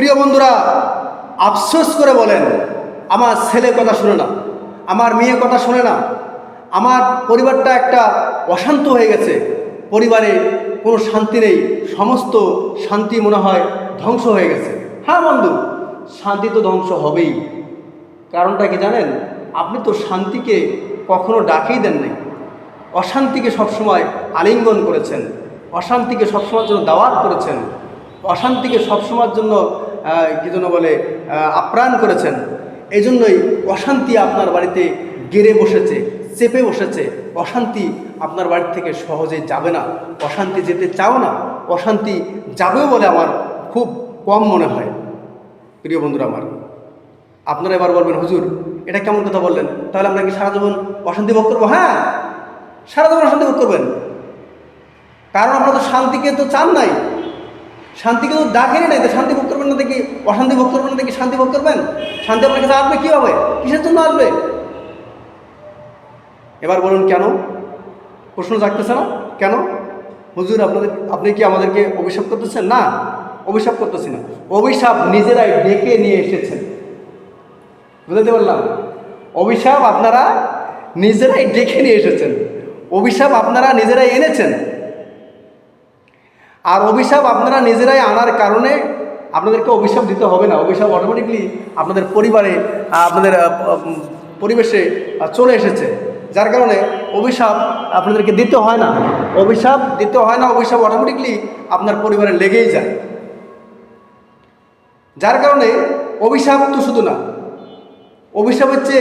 প্রিয় বন্ধুরা, আফসোস করে বলেন, আমার ছেলে কথা শুনে না, আমার মেয়ে কথা শুনে না, আমার পরিবারটা একটা অশান্ত হয়ে গেছে, পরিবারে কোনো শান্তি নেই, সমস্ত শান্তি মনে হয় ধ্বংস হয়ে গেছে। হ্যাঁ বন্ধু, শান্তি তো ধ্বংস হবেই। কারণটা কি জানেন? আপনি তো শান্তিকে কখনো ডাকেই দেন নাই। অশান্তিকে সবসময় আলিঙ্গন করেছেন, অশান্তিকে সবসময়ের জন্য দাওয়াত করেছেন, অশান্তিকে সবসময়ের জন্য কি যেন বলে আপ্রাণ করেছেন। এই জন্যই অশান্তি আপনার বাড়িতে গেড়ে বসেছে, চেপে বসেছে। অশান্তি আপনার বাড়ি থেকে সহজে যাবে না। অশান্তি যেতে চাও না, অশান্তি যাবেও বলে আমার খুব কম মনে হয়। প্রিয় বন্ধুরা আমার, আপনারা এবার বলবেন, হুজুর, এটা কেমন কথা বললেন? তাহলে আমরা কি সারা জীবন অশান্তি ভোগ করব? হ্যাঁ সারা জীবন অশান্তি ভোগ করবেন। কারণ আপনারা তো শান্তিকে তো চান নাই, শান্তিকে তো ডাকেনি নাই তো শান্তি ভোগ করবেন না দেখি? অশান্তি ভোগ করবেন না দেখি? শান্তি ভোগ করবেন? শান্তি আপনার কাছে আসবে কীভাবে কিসের জন্য আসবে? এবার বলুন, কেন? প্রশ্ন জাগতেছে না? কেন? হুজুর, আপনাদের, আপনি কি আমাদেরকে অভিশাপ করতেছেন? না, অভিশাপ করতেছি না। অভিশাপ নিজেরাই ডেকে নিয়ে এসেছেন। বুঝতে পারলাম? অভিশাপ আপনারা নিজেরাই ডেকে নিয়ে এসেছেন। অভিশাপ আপনারা নিজেরাই এনেছেন। আর অভিশাপ আপনারা নিজেরাই আনার কারণে আপনাদেরকে অভিশাপ দিতে হবে না। অভিশাপ অটোমেটিকলি আপনাদের পরিবারে আপনাদের পরিবেশে চলে এসেছে। যার কারণে অভিশাপ আপনাদেরকে দিতে হয় না। অভিশাপ দিতে হয় না, অভিশাপ অটোমেটিকলি আপনার পরিবারে লেগেই যায়। যার কারণে অভিশাপ তো শুধু না অভিশাপ হচ্ছে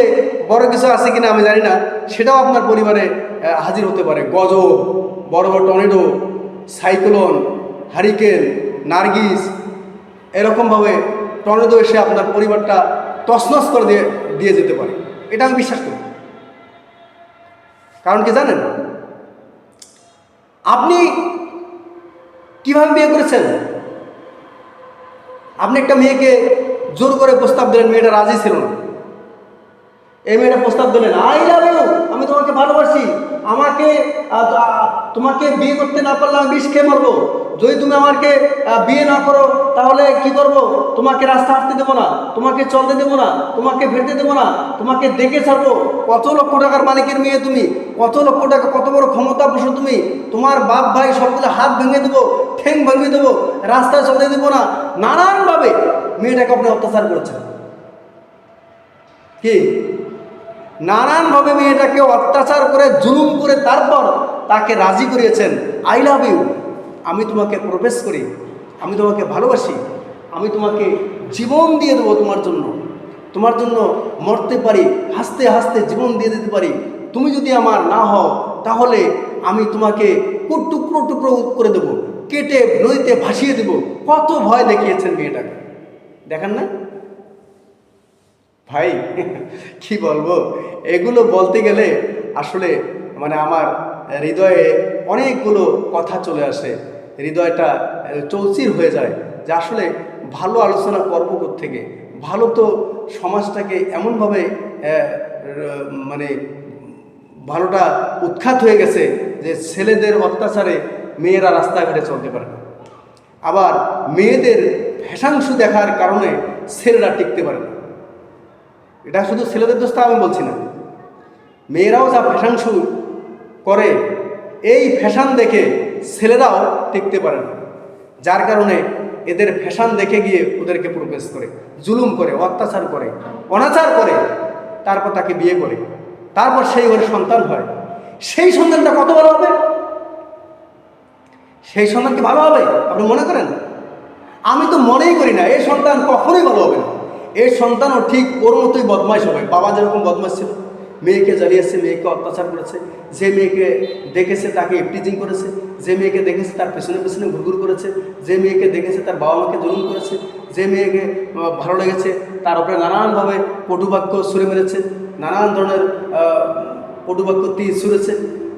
বড় কিছু আছে কিনা আমি জানি না, সেটাও আপনার পরিবারে হাজির হতে পারে। গজ বড় বড় টর্নেডো, সাইক্লোন, হারিকেন, নার্গিস এরকমভাবে টর্নেডো এসে আপনার পরিবারটা তছনছ করে দিয়ে দিয়ে যেতে পারে। এটা আমি বিশ্বাস করি। কারণ কি জানেন? আপনি কীভাবে বিয়ে করেছেন? আপনি একটা মেয়েকে জোর করে প্রস্তাব দিলেন, মেয়েটা রাজি ছিল না। এই মেয়েটা প্রস্তাব দিলেন আই লাভ ইউ আমি তোমাকে ভালোবাসি। আমাকে তোমাকে বিয়ে করতে না পারলে আমি বিষ খেয়ে মরবো। যদি তুমি আমাকে বিয়ে না করো, তাহলে কি করব? তোমাকে রাস্তা হাঁটতে দেবো না, তোমাকে চলতে দেবো না, তোমাকে ফেরতে দেবো না, তোমাকে দেখে ছাড়বো। কত লক্ষ টাকার মালিকের মেয়ে তুমি, কত লক্ষ টাকা, কত বড় ক্ষমতা বসো তুমি, তোমার বাপ ভাই সবগুলো হাত ভেঙে দেবো, ঠেং ভেঙে দেবো, রাস্তায় চলতে দেবো না, নানানভাবে মেয়েটাকে আপনি অত্যাচার করেছেন। কি? নানানভাবে মেয়েটাকে অত্যাচার করে, জুলুম করে তারপর তাকে রাজি করিয়েছেন। আই লাভ ইউ আমি তোমাকে প্রবেশ করি, আমি তোমাকে ভালোবাসি, আমি তোমাকে জীবন দিয়ে দেবো তোমার জন্য। তোমার জন্য মরতে পারি, হাসতে হাসতে জীবন দিয়ে দিতে পারি। তুমি যদি আমার না হও, তাহলে আমি তোমাকে টুকরো টুকরো করে দেবো, কেটে নদীতে ভাসিয়ে দেবো। কত ভয় দেখিয়েছেন মেয়েটাকে। দেখেন না? ভাই, কি বলব? এগুলো বলতে গেলে আসলে মানে আমার হৃদয়ে অনেকগুলো কথা চলে আসে। হৃদয়টা চৌচির হয়ে যায় যে আসলে ভালো আলোচনা করব থেকে ভালো তো সমাজটাকে এমনভাবে মানে ভালোটা উৎখাত হয়ে গেছে যে ছেলেদের অত্যাচারে মেয়েরা রাস্তাঘাটে চলতে পারে আবার মেয়েদের ফ্যাশাংশু দেখার কারণে ছেলেরা টিকতে পারে না। এটা শুধু ছেলেদের দোষ আমি বলছি না। মেয়েরাও যা ফ্যাশাংশু করে, এই ফ্যাশন দেখে ছেলেরাও টিকতে পারে না। যার কারণে এদের ফ্যাশন দেখে গিয়ে ওদেরকে প্রবেশ করে, জুলুম করে, অত্যাচার করে, অনাচার করে, তারপর তাকে বিয়ে করে। তারপর সেই ঘরে সন্তান হয়। সেই সন্তানটা কত ভালো হবে? সেই সন্তান কি ভালো হবে? আপনি মনে করেন? আমি তো মনেই করি না, এই সন্তান কখনোই ভালো হবে না। এই সন্তানও ঠিক ওর মতোই বদমাইশ হবে। বাবা যেরকম বদমাইশ ছিল, মেয়েকে জ্বালিয়েছে, মেয়েকে অত্যাচার করেছে, যে মেয়েকে দেখেছে তাকে ইফটিজিং করেছে, যে মেয়েকে দেখেছে তার পেছনে পেছনে ঘুরঘুর করেছে, যে মেয়েকে দেখেছে তার বাবা মাকে জুলুম করেছে, যে মেয়েকে ভালো লেগেছে তার উপরে নানানভাবে কটুবাক্য সুরে মেরেছে, নানান ধরনের কটুবাক্য তীর ছুঁড়েছে,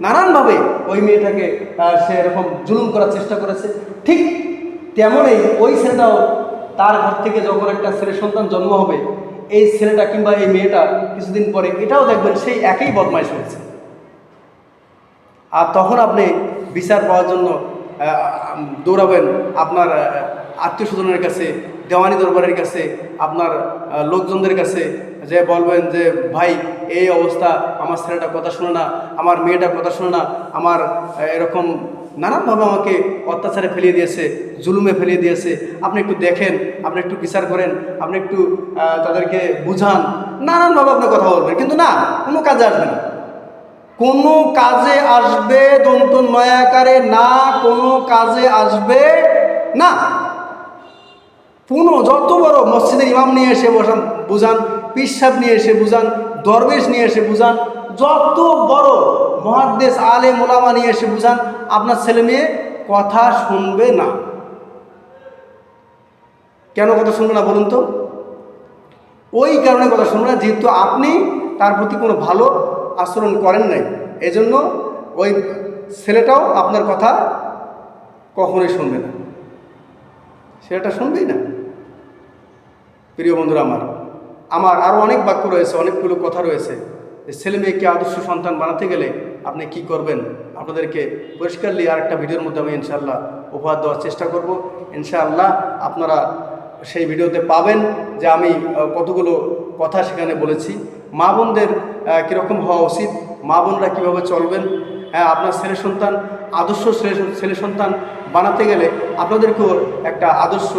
নানানভাবে ওই মেয়েটাকে সে এরকম জুলুম করার চেষ্টা করেছে। ঠিক তেমনই ওই ছেলেটাও তার ঘর থেকে যখন একটা ছেলে সন্তান জন্ম হবে, এই ছেলেটা কিংবা এই মেয়েটা কিছুদিন পরে এটাও দেখবেন সেই একই বদমাইশ হয়েছে। আর তখন আপনি বিচার পাওয়ার জন্য দৌড়াবেন, আপনার আত্মীয় স্বজনের কাছে, দেওয়ানি দরবারের কাছে, আপনার লোকজনদের কাছে যে বলবেন যে, ভাই এই অবস্থা, আমার ছেলেটা কথা শোনে না, আমার মেয়েটা কথা শোনে না, আমার এরকম নানানভাবে আমাকে অত্যাচারে ফেলিয়ে দিয়েছে, জুলুমে ফেলিয়ে দিয়েছে। আপনি একটু দেখেন, আপনি একটু বিচার করেন, আপনি একটু তাদেরকে বুঝান, নানানভাবে আপনি কথা বলবেন। কিন্তু না, কোনো কাজে আসবে না। কোনো কাজে আসবে দন্ত নয়াকারে না, কোনো কাজে আসবে না। পুনো যত বড় মসজিদের ইমাম নিয়ে এসে বসান, বুঝান পিসাব নিয়ে এসে বুঝান, দরবেশ নিয়ে এসে বুঝান, যত বড় মহাদ্দেশ আলে মোলামা নিয়ে এসে বুঝান, আপনার ছেলে মেয়ে কথা শুনবে না। কেন কথা শুনবে না বলুন তো? ওই কারণে কথা শুনবে না, যেহেতু আপনি তার প্রতি কোনো ভালো আচরণ করেন নাই। এজন্য ওই ছেলেটাও আপনার কথা কখনোই শুনবে না। ছেলেটা শুনবেই না। প্রিয় বন্ধুরা আমার আমার আরও অনেক বাক্য রয়েছে, অনেকগুলো কথা রয়েছে। যে ছেলে মেয়েকে আদর্শ সন্তান বানাতে গেলে আপনি কি করবেন? আপনাদেরকে পরিষ্কারলি আর একটা ভিডিওর মধ্যে আমি ইনশাআল্লাহ উপহার দেওয়ার চেষ্টা করব। ইনশাআল্লাহ আপনারা সেই ভিডিওতে পাবেন যে আমি কতগুলো কথা সেখানে বলেছি। মা বোনদের কীরকম হওয়া উচিত? মা বোনরা কীভাবে চলবেন? হ্যাঁ আপনার ছেলে সন্তান, আদর্শ ছেলে ছেলে সন্তান বানাতে গেলে আপনাদেরকেও একটা আদর্শ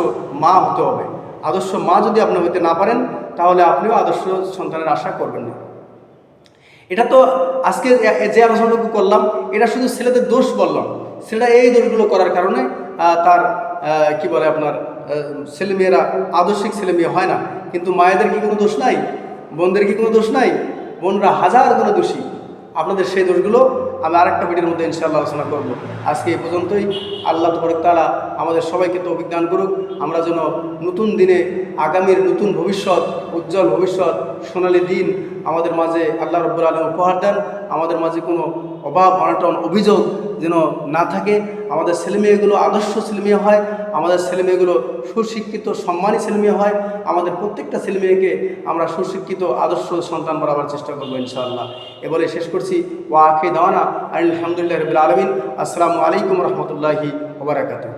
মা হতে হবে। আদর্শ মা যদি আপনি হতে না পারেন তাহলে আপনিও আদর্শ সন্তানের আশা করবেন না। এটা তো আজকে যে আলোচনাটুকু করলাম, এটা শুধু ছেলেদের দোষ বললাম। ছেলেরা এই দোষগুলো করার কারণে তার কি বলে আপনার ছেলেমেয়েরা আদর্শিক ছেলে মেয়ে হয় না। কিন্তু মায়েদের কি কোনো দোষ নাই? বোনদের কি কোনো দোষ নাই? বোনরা হাজারগুলো দোষী। আপনাদের সেই দোষগুলো আমি আরেকটা ভিডিওর মধ্যে ইনশাআল্লাহ আলোচনা করব। আজকে এই পর্যন্তই। আল্লাহ তালা আমাদের সবাইকে তো অভিজ্ঞান করুক। আমরা যেন নতুন দিনে, আগামীর নতুন ভবিষ্যৎ উজ্জ্বল ভবিষ্যৎ, সোনালী দিন আমাদের মাঝে আল্লাহ রব্বুল আলম উপহার দেন। আমাদের মাঝে কোনো অভাব, অনটন, অভিযোগ যেন না থাকে। আমাদের ছেলেমেয়েগুলো আদর্শ ছেলেমেয়ে হয়, আমাদের ছেলেমেয়েগুলো সুশিক্ষিত, সম্মানী ছেলেমেয়ে হয়। আমাদের প্রত্যেকটা ছেলেমেয়েকে আমরা সুশিক্ষিত, আদর্শ সন্তান বাড়াবার চেষ্টা করব ইনশাআল্লাহ। এবারে শেষ করছি। ওয়া আখে দাওয়ানা আলহামদুলিল্লাহ রবিল আলমিন। আসসালামু আলাইকুম রহমতুল্লাহি ওবরাকাতু